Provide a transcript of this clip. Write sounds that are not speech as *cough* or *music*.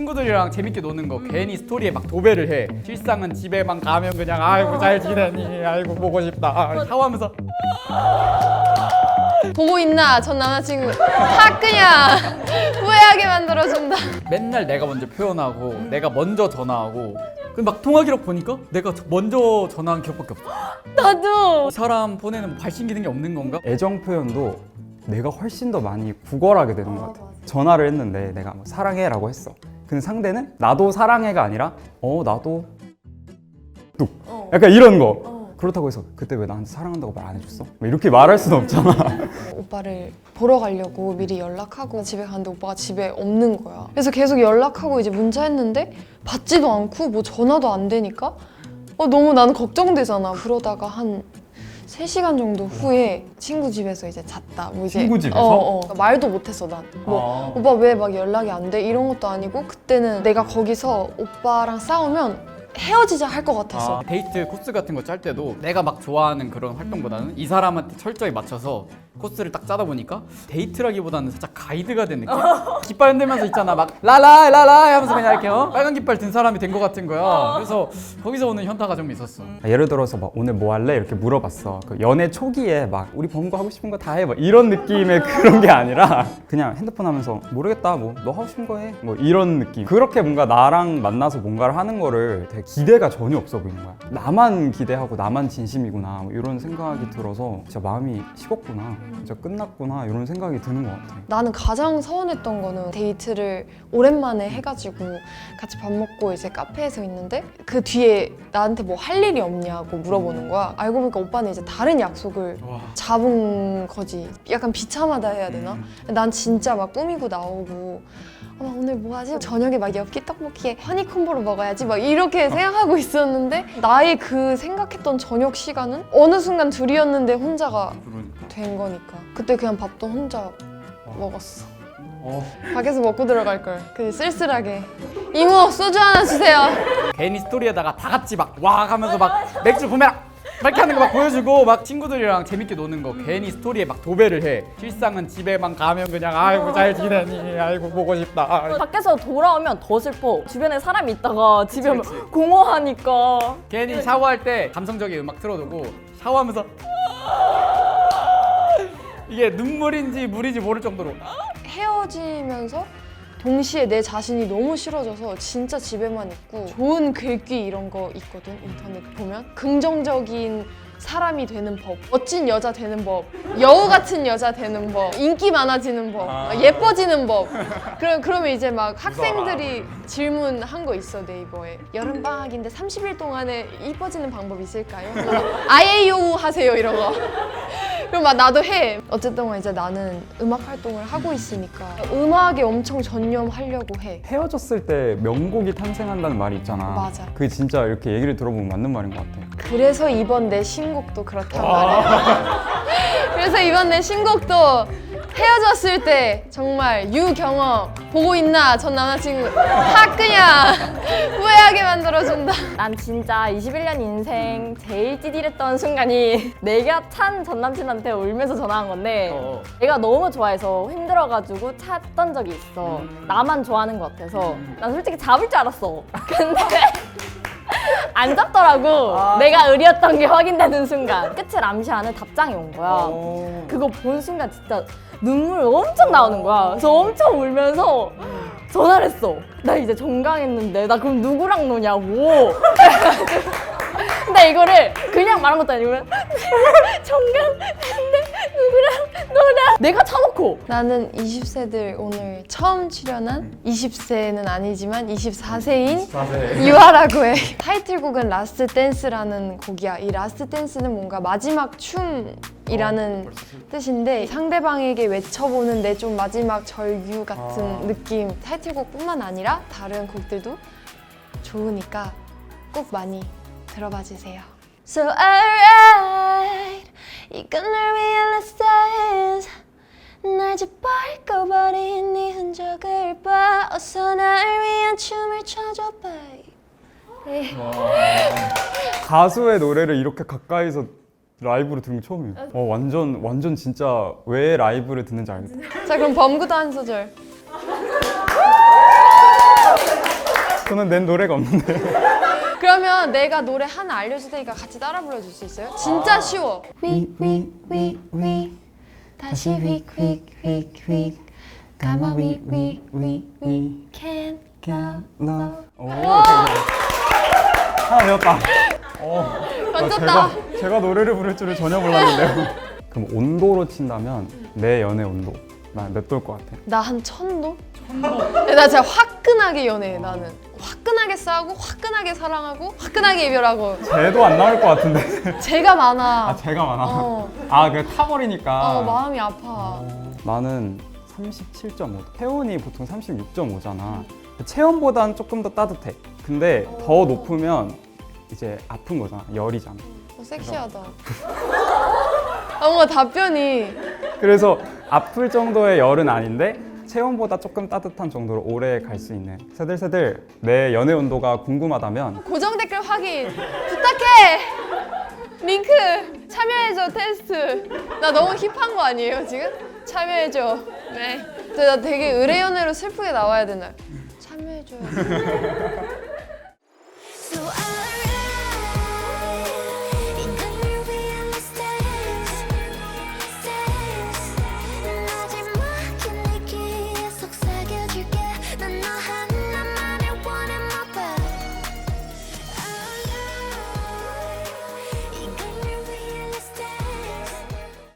친구들이랑 재밌게 노는 거 괜히 스토리에 막 도배를 해. 실상은 집에만 가면 그냥 아이고 잘 지내니? 아이고 보고 싶다. 샤워하면서. 보고 있나? 전 남자친구. 확 그냥 후회하게 만들어준다. 맨날 내가 먼저 표현하고 내가 먼저 전화하고 그막 통화 기록 보니까 내가 먼저 전화한 기억밖에 없어. 나도. 사람 보내는 뭐 발신 기능이 없는 건가? 애정 표현도 내가 훨씬 더 많이 구걸하게 되는 것 같아. 전화를 했는데 내가 뭐 사랑해라고 했어. 근데 상대는 나도 사랑해가 아니라 어 나도 뚝. 약간 이런 거. 그렇다고 해서 그때 왜 나한테 사랑한다고 말 안 해줬어? 뭐 이렇게 말할 수는 없잖아. *laughs* 오빠를 보러 가려고 미리 연락하고 집에 갔는데 오빠가 집에 없는 거야 그래서 계속 연락하고 이제 문자했는데 받지도 않고 뭐 전화도 안 되니까 어, 너무 나는 걱정되잖아 그러다가 한 3시간 정도 후에 친구 집에서 이제 잤다 뭐 이제 친구 집에서? 어, 어. 말도 못했어 난 뭐 아. 오빠 왜 막 연락이 안 돼? 이런 것도 아니고 그때는 내가 거기서 오빠랑 싸우면 헤어지자 할 것 같았어. 아, 데이트 코스 같은 거 짤 때도 내가 막 좋아하는 그런 활동보다는 이 사람한테 철저히 맞춰서 코스를 딱 짜다 보니까 데이트라기보다는 살짝 가이드가 된 느낌? 깃발 흔들면서 있잖아 막 라라 라라 하면서 그냥 이렇게 어? 빨간 깃발 든 사람이 된 것 같은 거야 그래서 거기서 오는 현타가 좀 있었어 예를 들어서 막 오늘 뭐 할래 이렇게 물어봤어. 그 연애 초기에 막 우리 범거 하고 싶은 거 다 해. 막 이런 느낌의 *laughs* 그런 게 아니라 그냥 핸드폰 하면서 모르겠다. 뭐 너 하고 싶은 거 해. 뭐 이런 느낌. 그렇게 뭔가 나랑 만나서 뭔가를 하는 거를 되게 기대가 전혀 없어 보이는 거야. 나만 기대하고 나만 진심이구나. 뭐 이런 생각이 들어서 진짜 마음이 식었구나. 진짜 끝났구나. 이런 생각이 드는 것 같아. 나는 가장 서운했던 거는 데이트를 오랜만에 해가지고 같이 밥 먹고 이제 카페에서 있는데 그 뒤에 나한테 뭐 할 일이 없냐고 물어보는 거야. 알고 보니까 오빠는 이제 다른 약속을 와. 잡은 거지. 약간 비참하다 해야 되나? 난 진짜 막 꾸미고 나오고 아, 막 오늘 뭐 하지? 저녁에 막 엽기 떡볶이에 허니콤보로 먹어야지 막 이렇게 생각하고 있었는데 나의 그 생각했던 저녁 시간은 어느 순간 둘이었는데 혼자가 된 거니까. 그때 그냥 밥도 혼자 먹었어. 어. 밖에서 먹고 들어갈 걸. 그 쓸쓸하게. 이모 소주 하나 주세요. 괜히 스토리에다가 다 같이 막 와 하면서 막 맥주 보면 이렇게 하는 거 막 보여주고 막 친구들이랑 재밌게 노는 거 괜히 스토리에 막 도배를 해. 실상은 집에만 가면 그냥 아이고 잘 지내니. 아이고 보고 싶다. 밖에서 돌아오면 더 슬퍼. 주변에 사람이 있다가 집에 오면 공허하니까. 괜히 샤워할 때 감성적인 음악 틀어두고 샤워하면서 이게 눈물인지 물인지 모를 정도로. 헤어지면서 동시에 내 자신이 너무 싫어져서 진짜 집에만 있고 좋은 글귀 이런 거 있거든 인터넷 보면. 긍정적인 사람이 되는 법 멋진 여자 되는 법 여우 같은 여자 되는 법 인기 많아지는 법 예뻐지는 법. 그럼 그러면 이제 막 학생들이 질문한 거 있어 네이버에. 여름 방학인데 30일 동안에 이뻐지는 방법 있을까요? *laughs* 아예요 하세요 이런 거 그럼 막 나도 해. 어쨌든 이제 나는 음악 활동을 하고 있으니까 음악에 엄청 전념하려고 해. 헤어졌을 때 명곡이 탄생한다는 말이 있잖아. 맞아. 그게 진짜 이렇게 얘기를 들어보면 맞는 말인 것 같아. 그래서 이번 내 신곡도 그렇단 말이야. *laughs* 그래서 이번 내 신곡도 헤어졌을 때 정말 유경험 보고 있나 전 남자친구 확 그냥 들어준다. 난 진짜 21년 인생 제일 찌질했던 순간이 *laughs* 내가 찬 전 남친한테 울면서 전화한 건데 어. 내가 너무 좋아해서 힘들어가지고 찾던 적이 있어. 나만 좋아하는 것 같아서 난 솔직히 잡을 줄 알았어. 근데 *laughs* 안 잡더라고. 내가 의리였던 게 확인되는 순간 끝을 암시하는 답장이 온 거야. 어. 그거 본 순간 진짜 눈물 엄청 나오는 거야. 그래서 엄청 울면서 전화를 했어. 나 이제 종강했는데 나 그럼 누구랑 노냐고. *laughs* 근데 이거를 그냥 말한 것도 아니고 *laughs* 종강했는데 누구랑 노냐. 내가 차놓고 나는 20세들 오늘 처음 출연한 20세는 아니지만 24세인 유아라고 해. 타이틀곡은 라스트 댄스라는 곡이야. 이 라스트 댄스는 뭔가 마지막 춤 이라는 뜻인데 상대방에게 외쳐보는 내 좀 마지막 절규 같은 느낌. 타이틀곡뿐만 아니라 다른 곡들도 좋으니까 꼭 많이 들어봐 주세요. So alright, 이건 널 위한 last. 날 짓밟고 버린 네 흔적을 봐 어서 날 위한 춤을 춰줘 babe 가수의 노래를 이렇게 가까이서 라이브로 들은 게 처음이에요. 어, 완전 완전 진짜 왜 라이브를 듣는지 알겠다. 자 그럼 범구도 한 소절 저는 낸 노래가 없는데. 그러면 내가 노래 하나 알려줄 테니까 같이 따라 불러줄 수 있어요? 진짜 쉬워. 휙휙휙휙 다시 휙휙휙휙 감아 휙휙휙휙 위 Can't 나. 오. 하나 배웠다. 어. 던졌다. 제가, 제가 노래를 부를 줄을 전혀 몰랐는데요. *laughs* 그럼 온도로 친다면 내 연애 온도 난 몇 도일 것 같아? 나 한 천도? 천도? 나 진짜 화끈하게 연애해 나는. 화끈하게 싸우고 화끈하게 사랑하고 화끈하게 이별하고 쟤도 안 나올 것 같은데. *laughs* 죄가 많아. 아 제가 많아. 어. 아 그래 타버리니까. 어 마음이 아파. 나는 37.5. 태원이 보통 36.5잖아. 체온보단 조금 더 따뜻해. 근데 더 높으면 이제 아픈 거잖아. 열이잖아. 어, 섹시하다. 아 뭔가 답변이 그래서 아플 정도의 열은 아닌데 체온보다 조금 따뜻한 정도로 오래 갈 수 있는 세들세들 내 연애 온도가 궁금하다면 고정 댓글 확인 부탁해. 링크 참여해줘 테스트. 나 너무 힙한 거 아니에요 지금? 참여해줘. 네. 근데 나 되게 의뢰 연애로 슬프게 나와야 되나? 참여해줘요.